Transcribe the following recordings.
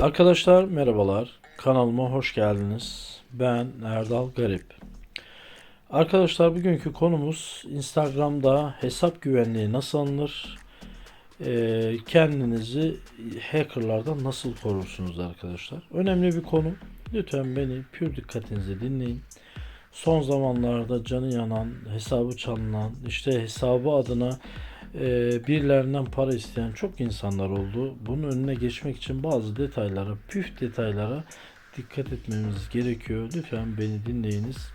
Arkadaşlar merhabalar. Kanalıma hoş geldiniz. Ben Erdal Garip. Arkadaşlar bugünkü konumuz Instagram'da hesap güvenliği nasıl alınır? Ee, kendinizi hackerlardan nasıl korursunuz arkadaşlar? Önemli bir konu. Lütfen beni pür dikkatinizi dinleyin. Son zamanlarda canı yanan, hesabı çalınan, işte hesabı adına birilerinden para isteyen çok insanlar oldu. Bunun önüne geçmek için bazı detaylara, püf detaylara dikkat etmemiz gerekiyor. Lütfen beni dinleyiniz.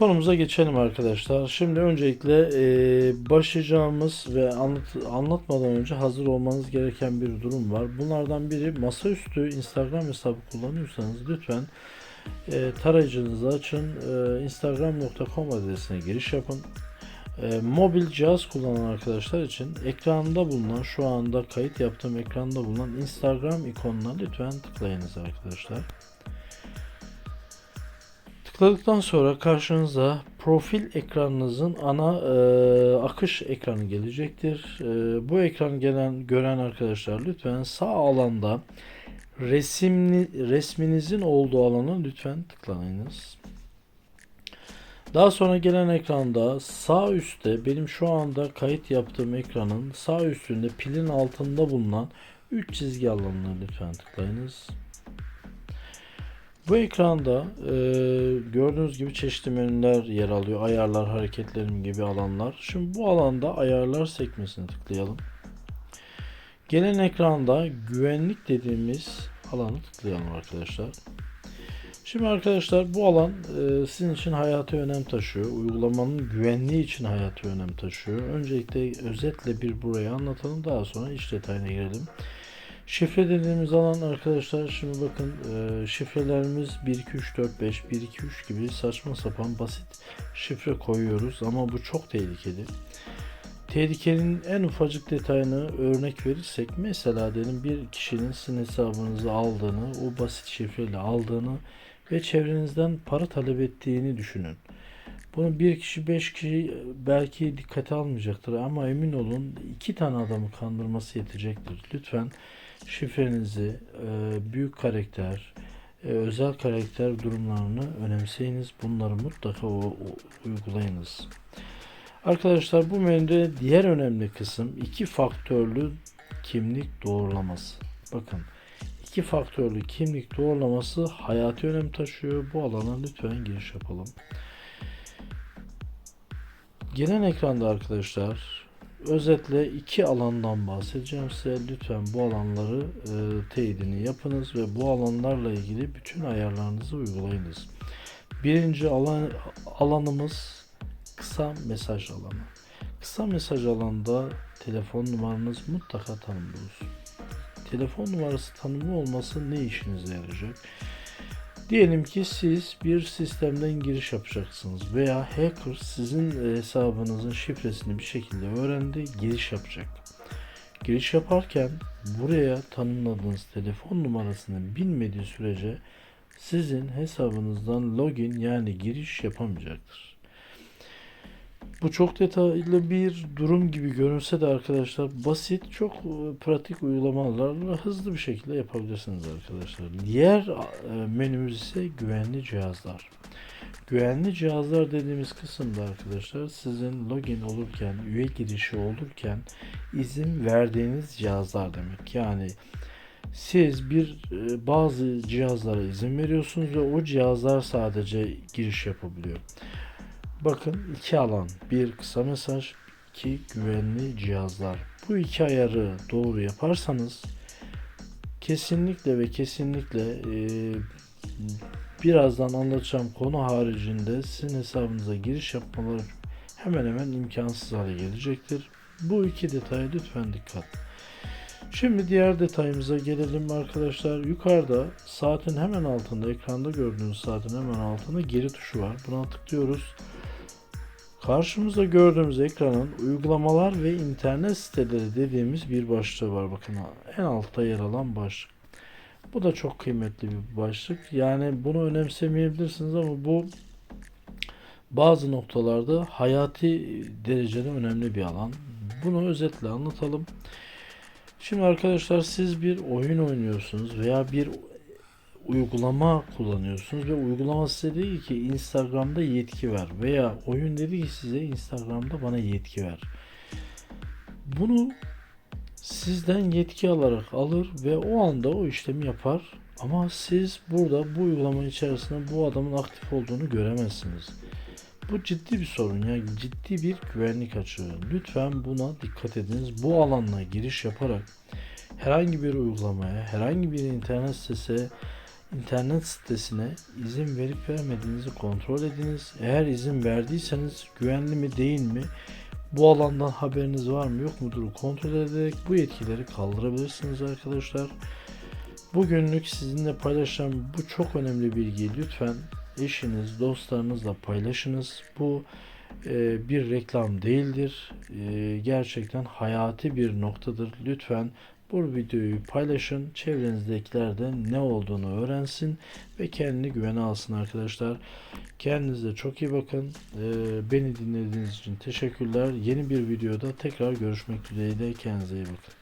Konumuza geçelim arkadaşlar. Şimdi öncelikle e, başlayacağımız ve anlat, anlatmadan önce hazır olmanız gereken bir durum var. Bunlardan biri masaüstü Instagram hesabı kullanıyorsanız lütfen e, tarayıcınızı açın. E, Instagram.com adresine giriş yapın. E, mobil cihaz kullanan arkadaşlar için ekranda bulunan şu anda kayıt yaptığım ekranda bulunan Instagram ikonuna lütfen tıklayınız arkadaşlar. Tıkladıktan sonra karşınıza profil ekranınızın ana e, akış ekranı gelecektir. E, bu ekran gelen gören arkadaşlar lütfen sağ alanda resimli resminizin olduğu alana lütfen tıklayınız. Daha sonra gelen ekranda sağ üstte benim şu anda kayıt yaptığım ekranın sağ üstünde pilin altında bulunan 3 çizgi alanına lütfen tıklayınız. Bu ekranda e, gördüğünüz gibi çeşitli menüler yer alıyor. Ayarlar, hareketlerim gibi alanlar. Şimdi bu alanda ayarlar sekmesine tıklayalım. Gelen ekranda güvenlik dediğimiz alanı tıklayalım arkadaşlar. Şimdi arkadaşlar bu alan e, sizin için hayati önem taşıyor. Uygulamanın güvenliği için hayati önem taşıyor. Öncelikle özetle bir burayı anlatalım. Daha sonra iş detayına girelim. Şifre dediğimiz alan arkadaşlar şimdi bakın e, şifrelerimiz 1 2 3 4 5 1 2 3 gibi saçma sapan basit şifre koyuyoruz ama bu çok tehlikeli. Tehlikenin en ufacık detayını örnek verirsek mesela diyelim bir kişinin sizin hesabınızı aldığını, o basit şifreyle aldığını ve çevrenizden para talep ettiğini düşünün. Bunu bir kişi beş kişi belki dikkate almayacaktır ama emin olun iki tane adamı kandırması yetecektir. Lütfen şifrenizi e, büyük karakter, e, özel karakter durumlarını önemseyiniz. Bunları mutlaka uygulayınız. Arkadaşlar bu menüde diğer önemli kısım iki faktörlü kimlik doğrulaması. Bakın iki faktörlü kimlik doğrulaması hayati önem taşıyor. Bu alana lütfen giriş yapalım. Gelen ekranda arkadaşlar özetle iki alandan bahsedeceğim size. Lütfen bu alanları e, teyidini yapınız ve bu alanlarla ilgili bütün ayarlarınızı uygulayınız. Birinci alan alanımız kısa mesaj alanı. Kısa mesaj alanında telefon numaranız mutlaka tanımlı olsun. Telefon numarası tanımlı olması ne işinize yarayacak? Diyelim ki siz bir sistemden giriş yapacaksınız veya hacker sizin hesabınızın şifresini bir şekilde öğrendi, giriş yapacak. Giriş yaparken buraya tanımladığınız telefon numarasını bilmediği sürece sizin hesabınızdan login yani giriş yapamayacaktır. Bu çok detaylı bir durum gibi görünse de arkadaşlar basit, çok e, pratik uygulamalarla hızlı bir şekilde yapabilirsiniz arkadaşlar. Diğer e, menümüz ise güvenli cihazlar. Güvenli cihazlar dediğimiz kısımda arkadaşlar sizin login olurken, üye girişi olurken izin verdiğiniz cihazlar demek. Yani siz bir e, bazı cihazlara izin veriyorsunuz ve o cihazlar sadece giriş yapabiliyor. Bakın iki alan. Bir kısa mesaj, iki güvenli cihazlar. Bu iki ayarı doğru yaparsanız kesinlikle ve kesinlikle e, birazdan anlatacağım konu haricinde sizin hesabınıza giriş yapmaları hemen hemen imkansız hale gelecektir. Bu iki detaya lütfen dikkat. Şimdi diğer detayımıza gelelim arkadaşlar. Yukarıda saatin hemen altında ekranda gördüğünüz saatin hemen altında geri tuşu var. Buna tıklıyoruz. Karşımızda gördüğümüz ekranın uygulamalar ve internet siteleri dediğimiz bir başlığı var. Bakın en altta yer alan başlık. Bu da çok kıymetli bir başlık. Yani bunu önemsemeyebilirsiniz ama bu bazı noktalarda hayati derecede önemli bir alan. Bunu özetle anlatalım. Şimdi arkadaşlar siz bir oyun oynuyorsunuz veya bir uygulama kullanıyorsunuz ve uygulama size dedi ki Instagram'da yetki ver veya oyun dedi ki size Instagram'da bana yetki ver. Bunu sizden yetki alarak alır ve o anda o işlemi yapar. Ama siz burada bu uygulama içerisinde bu adamın aktif olduğunu göremezsiniz. Bu ciddi bir sorun ya ciddi bir güvenlik açığı. Lütfen buna dikkat ediniz. Bu alanla giriş yaparak herhangi bir uygulamaya, herhangi bir internet sitesi, internet sitesine izin verip vermediğinizi kontrol ediniz. Eğer izin verdiyseniz güvenli mi değil mi? Bu alandan haberiniz var mı yok mudur kontrol ederek bu yetkileri kaldırabilirsiniz arkadaşlar. Bugünlük sizinle paylaşacağım bu çok önemli bilgiyi lütfen eşiniz, dostlarınızla paylaşınız. Bu e, bir reklam değildir. E, gerçekten hayati bir noktadır. Lütfen bu videoyu paylaşın. Çevrenizdekiler de ne olduğunu öğrensin ve kendini güvene alsın arkadaşlar. Kendinize çok iyi bakın. E, beni dinlediğiniz için teşekkürler. Yeni bir videoda tekrar görüşmek dileğiyle. Kendinize iyi bakın.